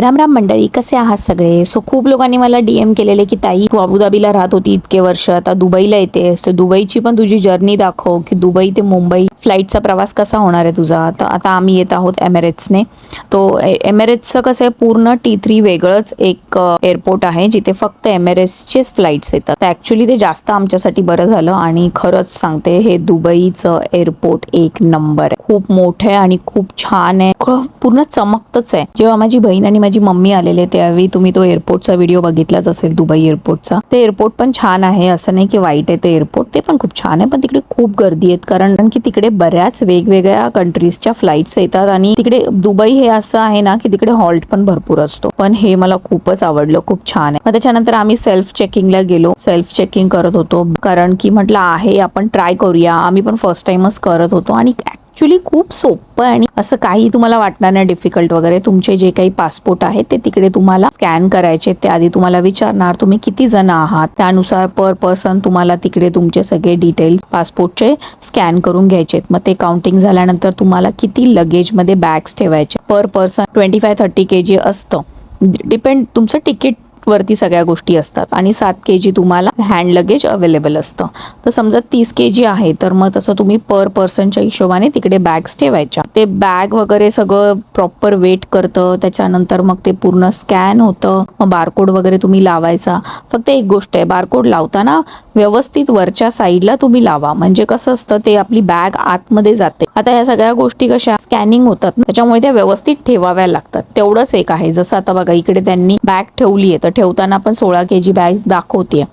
राम राम मंडळी कसे आहात सगळे? सो खूप लोकांनी मला डीएम केलेले की ताई तू अबुधाबीला राहत होती इतके वर्ष आता दुबईला येतेस तर दुबईची पण तुझी जर्नी दाखव की दुबई ते मुंबई फ्लाईटचा प्रवास कसा होणार आहे तुझा? तर आता आम्ही येत आहोत एमिरेट्सने तो एमिरेट्सचं कसं आहे पूर्ण टी थ्री वेगळंच एक एअरपोर्ट आहे जिथे फक्त एमिरेट्सचेच फ्लाईट्स येतात. तर ॲक्च्युली ते जास्त आमच्यासाठी बरं झालं आणि खरंच सांगते हे दुबईचं एअरपोर्ट एक नंबर आहे. खूप मोठं आहे आणि खूप छान आहे. पूर्ण चमकतच आहे. जेव्हा माझी बहीण आणि माझी मम्मी आलेले त्यावेळी. तुम्ही तो एअरपोर्टचा व्हिडिओ बघितलाच असेल दुबई एअरपोर्टचा ते एअरपोर्ट पण छान आहे. असं नाही की वाईट आहे ते एअरपोर्ट ते पण खूप छान आहे पण तिकडे खूप गर्दी आहेत. कारण की तिकडे बऱ्याच वेगवेगळ्या कंट्रीजच्या फ्लाईट्स येतात आणि तिकडे दुबई हे असं आहे ना की तिकडे हॉल्ट पण भरपूर असतो. पण हे मला खूपच आवडलं. खूप छान आहे. मग त्याच्यानंतर आम्ही सेल्फ चेकिंगला गेलो. सेल्फ चेकिंग करत होतो. कारण की म्हटलं आहे आपण ट्राय करूया. आम्ही पण फर्स्ट टाइमच करत होतो. आणि ॲक्च्युली खूप सोपं आणि असं काही तुम्हाला वाटणार नाही डिफिकल्ट वगैरे. तुमचे जे काही पासपोर्ट आहेत ते तिकडे तुम्हाला स्कॅन करायचे ते आधी तुम्हाला विचारणार तुम्ही किती जण आहात. त्यानुसार पर पर्सन तुम्हाला तिकडे तुमचे सगळे डिटेल्स पासपोर्टचे स्कॅन करून घ्यायचे मग ते काउंटिंग झाल्यानंतर तुम्हाला किती लगेजमध्ये बॅग्स ठेवायचे per person twenty five thirty K G असतं. डिपेंड तुमचं तिकीट वरती सगळ्या गोष्टी असतात. आणि सात के जी तुम्हाला हँड लगेज अवेलेबल असतं. तर समजा तीस के जी आहे तर मग तसं तुम्ही पर पर्सनच्या हिशोबाने तिकडे बॅग्स ठेवायच्या. ते बॅग वगैरे सगळं प्रॉपर वेट करतं त्याच्यानंतर मग ते पूर्ण स्कॅन होतं मग बारकोड वगैरे तुम्ही लावायचा. फक्त एक गोष्ट आहे बारकोड लावताना व्यवस्थित वरच्या साईडला तुम्ही लावा. म्हणजे कसं असतं ते आपली बॅग आतमध्ये जाते. आता या सगळ्या गोष्टी कशा? स्कॅनिंग होतात. त्याच्यामुळे त्या व्यवस्थित ठेवाव्या लागतात. तेवढंच एक आहे. जसं आता बघा इकडे त्यांनी बॅग ठेवली आहे तर ठेवताना पण सोळा के जी बॅग दाखवते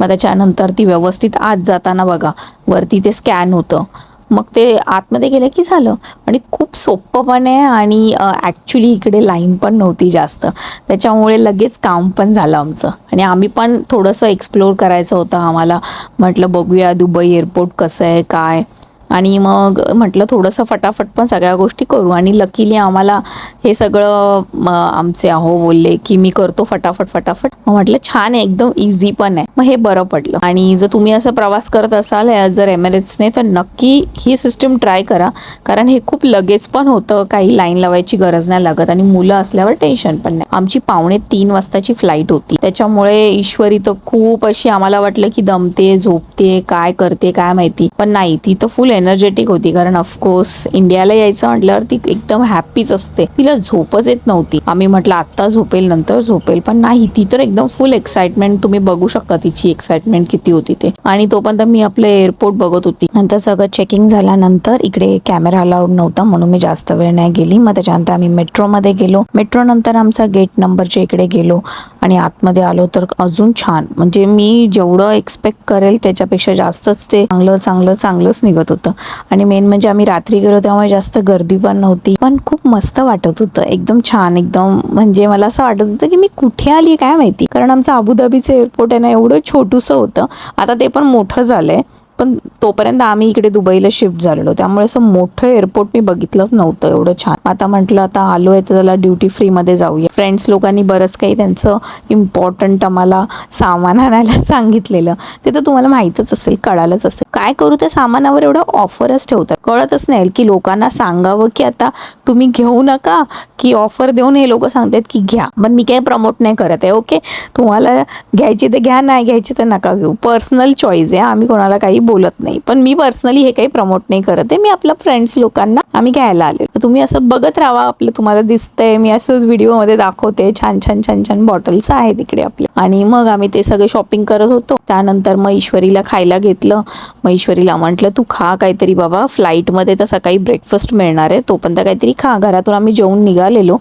मग त्याच्यानंतर ती व्यवस्थित आत जाताना बघा वरती ते स्कॅन होतं. मग ते आतमध्ये गेलं की झालं. आणि खूप सोपं पण आहे आणि ॲक्च्युली इकडे लाईन पण नव्हती जास्त. त्याच्यामुळे लगेच काम पण झालं आमचं. आणि आम्ही पण थोडंसं एक्सप्लोर करायचं होतं आम्हाला. म्हटलं बघूया दुबई एअरपोर्ट कसं आहे काय? आणि मग म्हटलं थोडंसं फटाफट पण सगळ्या गोष्टी करू. आणि लकीली आम्हाला हे सगळं आमचे अहो बोलले की मी करतो फटाफट फटाफट. मग म्हटलं छान आहे एकदम इझी पण आहे. मग हे बरं पडलं. आणि जर तुम्ही असं प्रवास करत असाल जर एमिरेट्सने तर नक्की ही सिस्टीम ट्राय करा. कारण हे खूप लगेच पण होतं काही लाईन लावायची गरज नाही लागत आणि मुलं असल्यावर टेन्शन पण नाही. आमची पावणे तीन वाजताची फ्लाईट होती. त्याच्यामुळे ईश्वरी तर खूप अशी आम्हाला वाटलं की दमते झोपते काय करते काय माहिती. पण नाही ती तर फुल एनर्जेटिक होती. कारण ऑफकोर्स इंडियाला यायचं म्हटल्यावर ती एकदम हॅपीच असते. तिला झोपच येत नव्हती. आम्ही म्हटलं आत्ता झोपेल नंतर झोपेल. पण नाही ती तर एकदम फुल एक्साइटमेंट तुम्ही बघू शकता. तिची एक्साइटमेंट किती होती ते. आणि तोपर्यंत मी आपलं एअरपोर्ट बघत होती. नंतर सगळं चेकिंग झाल्यानंतर इकडे कॅमेरा अलाउड नव्हता म्हणून मी जास्त वेळ नाही गेली. मग त्याच्यानंतर आम्ही मेट्रोमध्ये गेलो. मेट्रो नंतर आमचा गेट नंबरच्या इकडे गेलो. आणि आतमध्ये आलो तर अजून छान. म्हणजे मी जेवढं एक्सपेक्ट करेल त्याच्यापेक्षा जास्तच ते चांगलं चांगलं चांगलंच निघत होतं. आणि मेन म्हणजे आम्ही रात्री गेलो त्यामुळे जास्त गर्दी पण नव्हती. पण खूप मस्त वाटत होतं. एकदम छान एकदम म्हणजे मला असं वाटत होतं की मी कुठे आली काय माहिती? कारण आमचं अबुधाबीचं एअरपोर्ट आहे ना एवढं छोटूसं होतं. आता ते पण मोठं झालं आहे पण तोपर्यंत आम्ही इकडे दुबईला शिफ्ट झालेलो. त्यामुळे असं मोठं एअरपोर्ट मी बघितलंच नव्हतं एवढं छान. आता म्हटलं आता आलो आहे तर त्याला ड्युटी फ्रीमध्ये जाऊया. फ्रेंड्स लोकांनी बरंच काही त्यांचं इम्पॉर्टंट आम्हाला सामान आणायला सांगितलेलं. ते तर तुम्हाला माहीतच असेल कळालंच असेल. काय करू त्या सामानावर एवढं ऑफरच ठेवतात? कळतच नाही. की लोकांना सांगावं की आता तुम्ही घेऊ नका की ऑफर देऊन हे लोक सांगतात की घ्या. पण मी काही प्रमोट नाही करत आहे ओके तुम्हाला घ्यायची तर घ्या नाही घ्यायची तर नका घेऊ. पर्सनल चॉईस आहे आम्ही कोणाला काही बोलत नाही. पण मी पर्सनली हे काही प्रमोट नाही करत आहे. मी आपल्या फ्रेंड्स लोकांना आम्ही घ्यायला आलो तर तुम्ही असं बघत राहा आपलं तुम्हाला दिसतंय. मी असं व्हिडिओमध्ये दाखवते. छान छान छान छान बॉटल्स आहेत तिकडे आपले आणि मग आम्ही ते सगळे शॉपिंग करत होतो. त्यानंतर मग ईश्वरीला खायला घेतलं. मग ईश्वरीला म्हटलं तू खा काहीतरी बाबा. फ्लाईटमध्ये तर सकाळी ब्रेकफास्ट मिळणार आहे. तोपर्यंत काहीतरी खा. घरातून आम्ही जेवून निघालेलो.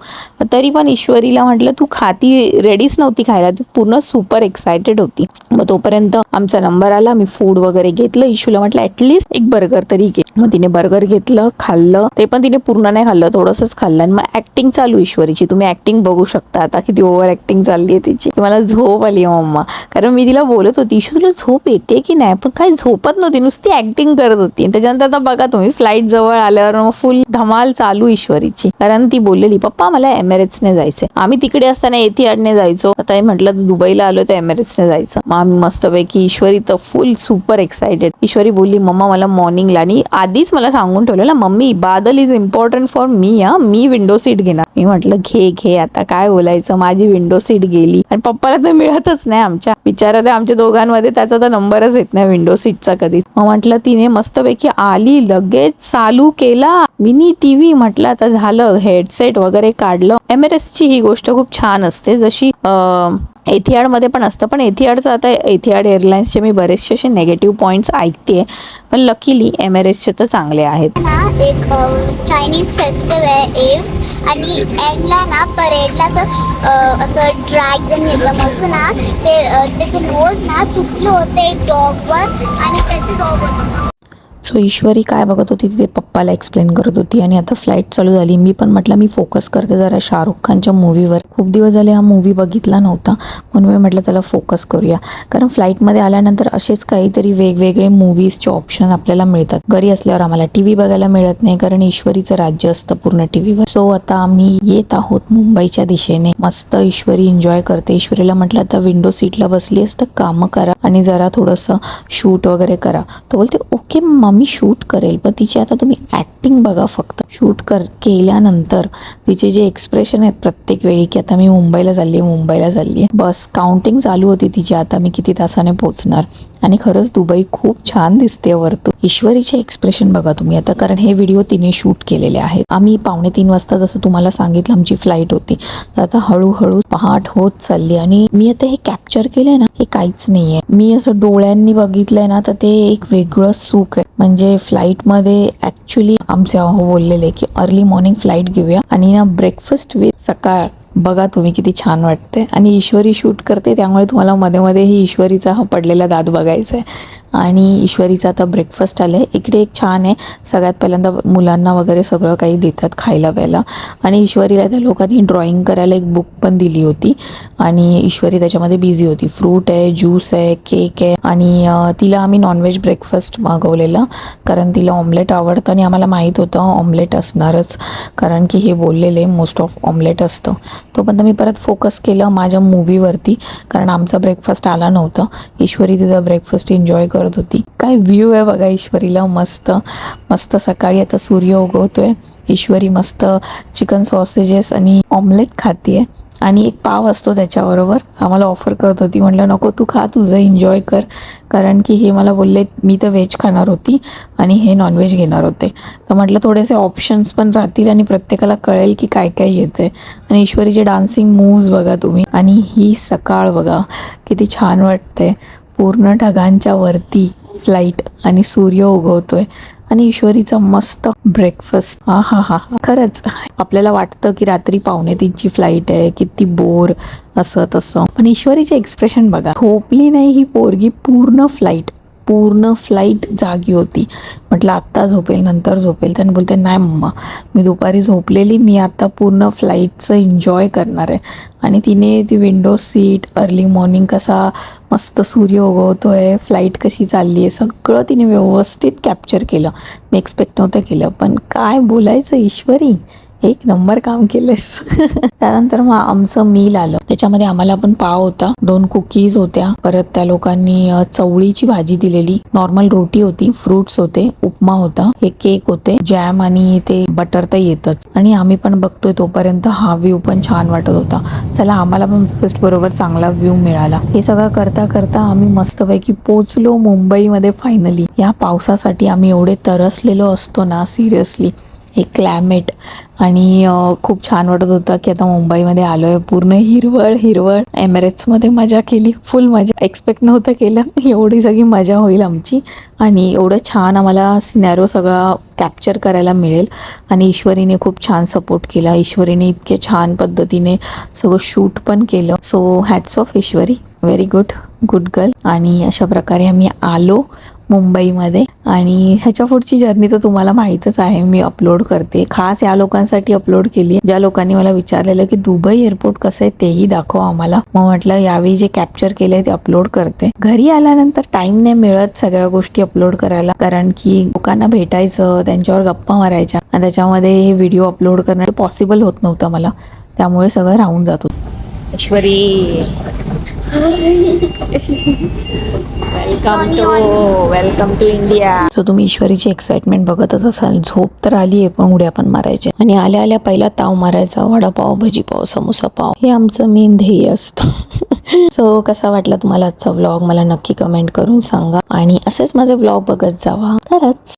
तरी पण ईश्वरीला म्हटलं तू खाती रेडीच नव्हती खायला. ती पूर्ण सुपर एक्सायटेड होती. मग तोपर्यंत आमचा नंबर आला. मी फूड वगैरे घेतलं इशूला म्हटलं ॲटलिस्ट एक बर्गर तरी घे. मग तिने बर्गर घेतलं खाल्लं. ते पण तिने पूर्ण नाही खाल्लं थोडंसंच खाल्लं. आणि मग ऍक्टिंग चालू ईश्वरीची. तुम्ही ऍक्टिंग बघू शकता आता किती ओव्हर ऍक्टिंग चालली आहे तिची. की मला झोप आली मम्मा. कारण मी तिला बोलत होती इशू तुला झोप येते की नाही? पण काही झोपत नव्हती नुसती ऍक्टिंग करत होती. आणि त्याच्यानंतर आता बघा तुम्ही फ्लाईट जवळ आल्यावर मग फुल धमाल चालू ईश्वरीची. कारण ती बोललेली पप्पा मला एमिरेट्सने जायचंय. आम्ही तिकडे असताना एथियाडने जायचो. आता हे म्हटलं दुबईला आलो तर एमिरेट्सने जायचं. मग आम्ही मस्तपैकी ईश्वरी तर फुल सुपर एक्सायटेड ईश्वरी बोलली मम्मा मला मॉर्निंगला आणि आधीच मला सांगून ठेवलेलं mummy badal is important for me हा. मी विंडो सीट घेणार. मी म्हटलं घे घे आता काय बोलायचं? माझी विंडो सीट गेली. आणि पप्पाला तर मिळतच नाही आमच्या. बिचारा आमच्या दोघांमध्ये त्याचा तर नंबरच येत नाही विंडो सीटचा कधीच. मग म्हटलं तिने मस्तपैकी आली लगेच चालू केला. मिनी टीव्ही म्हटलं आता झालं हेडसेट वगैरे काढलं. एमएरएसची ही गोष्ट खूप छान असते. जशी एथियाडमध्ये पण असतं. पण एथियाडचं आता एथियाड एअरलाईन्सचे मी बरेचसे असे नेगेटिव्ह पॉईंट्स ऐकते पण लकीली एम आर एसचे तर चांगले आहेत. ना एक चायनीज फेस्टिवल आहे एव आणि एंडला ना परेडला असं असं ड्रॅगन येतं. मग ना ते त्याचे त्याचं नोज ना तुटलं होतं एक डॉगवर आणि त्याचं डॉग होतं. सो ईश्वरी काय बघत होती तिथे पप्पाला एक्सप्लेन करत होती आणि आता फ्लाईट चालू झाली. मी पण म्हटलं मी फोकस करते जरा शाहरुख खानच्या मूवीवर खूप दिवस झाले हा मूवी बघितला नव्हता. म्हणून मी म्हटलं त्याला फोकस करूया. कारण फ्लाईटमध्ये आल्यानंतर असेच काहीतरी वेगवेगळे मूवीजचे ऑप्शन आपल्याला मिळतात. घरी असल्यावर आम्हाला टी व्ही बघायला मिळत नाही कारण ईश्वरीचं राज्य असतं पूर्ण टी व्हीवर सो आता आम्ही येत आहोत मुंबईच्या दिशेने. मस्त ईश्वरी एन्जॉय करते. ईश्वरीला म्हटलं आता विंडो सीटला बसली असतं कामं करा आणि जरा थोडंसं शूट वगैरे करा. तो बोलते ओके मम्मी. शूट करेल पण तिची आता तुम्ही ॲक्टिंग बघा फक्त. शूट कर केल्यानंतर तिचे जे एक्सप्रेशन आहेत प्रत्येक वेळी की आता मी मुंबईला चालली आहे मुंबईला चालली आहे बस काउंटिंग चालू होती तिची आता मी किती तासाने पोहोचणार आणि खरंच दुबई खूप छान दिसते वरतून. ईश्वरीचे एक्सप्रेशन बघा तुम्ही. आता कारण हे व्हिडिओ तिने शूट केलेले आहेत. आम्ही पावणे तीन वाजता जसं तुम्हाला सांगितलं आमची फ्लाईट होती. तर आता हळूहळू पहाट होत चालली आणि मी आता हे कॅप्चर केलंय ना हे काहीच नाहीये. मी असं डोळ्यांनी बघितलंय ना तर ते एक वेगळं सुख आहे. म्हणजे फ्लाईटमध्ये ऍक्च्युली आमचे अहो बोललेले की अर्ली मॉर्निंग फ्लाईट घेऊया. आणि ना ब्रेकफास्ट विथ सकाळ बघा तुम्ही किती छान वाटते आणि ईश्वरी शूट करते त्यामुळे तुम्हाला मध्ये मध्ये ही ईश्वरीचा हा पडलेला दात बघायचा आहे आणि ईश्वरीचा आता ब्रेकफास्ट आलं आहे इकडे एक छान आहे. सगळ्यात पहिल्यांदा मुलांना वगैरे सगळं काही देतात खायला प्यायला. आणि ईश्वरीला त्या लोकांनी ड्रॉइंग करायला एक बुक पण दिली होती. आणि ईश्वरी त्याच्यामध्ये बिझी होती. फ्रूट आहे ज्यूस आहे केक आहे. आणि तिला आम्ही नॉनव्हेज ब्रेकफास्ट मागवलेलं. कारण तिला ऑमलेट आवडतं आणि आम्हाला माहीत होतं ऑमलेट असणारच. कारण की हे बोललेले मोस्ट ऑफ ऑमलेट असतं. तोपर्यंत मी परत फोकस केलं माझ्या मूवीवरती कारण आमचा ब्रेकफास्ट आला नव्हतं. ईश्वरी तिचा ब्रेकफास्ट एन्जॉय करत होती. काय व्ह्यू आहे बघा ईश्वरीला. मस्त. मस्त सकाळी आता सूर्य उगवतोय. ईश्वरी मस्त चिकन सॉसेजेस आणि ऑमलेट खाते आहे आणि एक पाव असतो त्याच्याबरोबर. आम्हाला ऑफर करत होती. म्हटलं नको तू खा तुझं एन्जॉय कर. कारण की हे मला बोलले मी तर व्हेज खाणार होती आणि हे नॉनव्हेज घेणार होते. तर म्हटलं थोडेसे ऑप्शन्स पण राहतील आणि प्रत्येकाला कळेल की काय काय येते आणि ईश्वरीचे डान्सिंग मूव्ज बघा तुम्ही आणि ही सकाळ बघा किती छान वाटते पूर्ण ढगांच्या वरती फ्लाईट आणि सूर्य उगवतोय. आणि ईश्वरीचा मस्त ब्रेकफास्ट हा हा हा हा. खरंच आपल्याला वाटतं की रात्री पावणे तीनची फ्लाईट आहे किती बोर असं तसं. पण ईश्वरीचे एक्सप्रेशन बघा झोपली नाही ही पोरगी पूर्ण फ्लाईट पूर्ण फ्लाईट जागी होती. म्हटलं आत्ता झोपेल नंतर झोपेल. त्याने बोलते नाही मम्मा मी दुपारी झोपलेली मी आत्ता पूर्ण फ्लाईटचं एन्जॉय करणार आहे. आणि तिने ती विंडो सीट अर्ली मॉर्निंग कसा मस्त सूर्य उगवतो आहे फ्लाईट कशी चालली आहे सगळं तिने व्यवस्थित कॅप्चर केलं. मी एक्सपेक्ट नव्हतं केलं. पण काय बोलायचं ईश्वरी? एक नंबर काम केलेस त्यानंतर मग आमचं मील आलं. त्याच्यामध्ये आम्हाला पण पाव होता. दोन कुकीज होत्या. परत त्या लोकांनी चवळीची भाजी दिलेली. नॉर्मल रोटी होती. फ्रुट्स होते. उपमा होता. हे केक होते. जॅम आणि ते बटर तर येतच. आणि आम्ही पण बघतोय तोपर्यंत हा व्ह्यू पण छान वाटत होता. चला आम्हाला पण ब्रेकफास्ट बरोबर चांगला व्ह्यू मिळाला. हे सगळं करता करता आम्ही मस्तपैकी पोचलो मुंबईमध्ये फायनली या पावसासाठी आम्ही एवढे तरसलेलो असतो ना सिरियसली हे क्लायमेट. आणि खूप छान वाटत होतं की आता मुंबईमध्ये आलो आहे पूर्ण हिरवळ हिरवळ. एमिरेट्समध्ये मजा केली फुल मजा. एक्सपेक्ट नव्हतं केलं एवढी सगळी मजा होईल आमची. आणि एवढं छान आम्हाला सिनॅरो सगळा कॅप्चर करायला मिळेल. आणि ईश्वरीने खूप छान सपोर्ट केला. ईश्वरीने इतके छान पद्धतीने सगळं शूट पण केलं. So hats off Ishwari. Very good good girl आणि अशा प्रकारे आम्ही आलो. मुंबईमध्ये. आणि ह्याच्या पुढची जर्नी तर तुम्हाला माहीतच आहे मी अपलोड करते. खास या लोकांसाठी अपलोड केली ज्या लोकांनी मला विचारलेलं की दुबई एअरपोर्ट कसं आहे तेही दाखव आम्हाला. मग म्हटलं यावेळी जे कॅप्चर केलंय ते अपलोड करते. घरी आल्यानंतर टाइम नाही मिळत सगळ्या गोष्टी अपलोड करायला. कारण की लोकांना भेटायचं त्यांच्यावर गप्पा मारायच्या. आणि त्याच्यामध्ये हे व्हिडिओ अपलोड करणं पॉसिबल होत नव्हतं मला. त्यामुळे सगळं राहून जात होतं. Ishwari welcome to welcome to India so तुम्ही ईश्वरीची एक्साइटमेंट बघतच असाल. झोप तर आली आहे पण उड्या पण मारायच्या आणि आल्या आल्या पहिला ताव मारायचा वडापाव भजीपाव समोसा पाव. हे आमचं मेन ध्येय असतं. सो कसा वाटला तुम्हाला आजचा व्लॉग मला नक्की कमेंट करून सांगा. आणि असेच माझे व्लॉग बघत जावा. खरंच.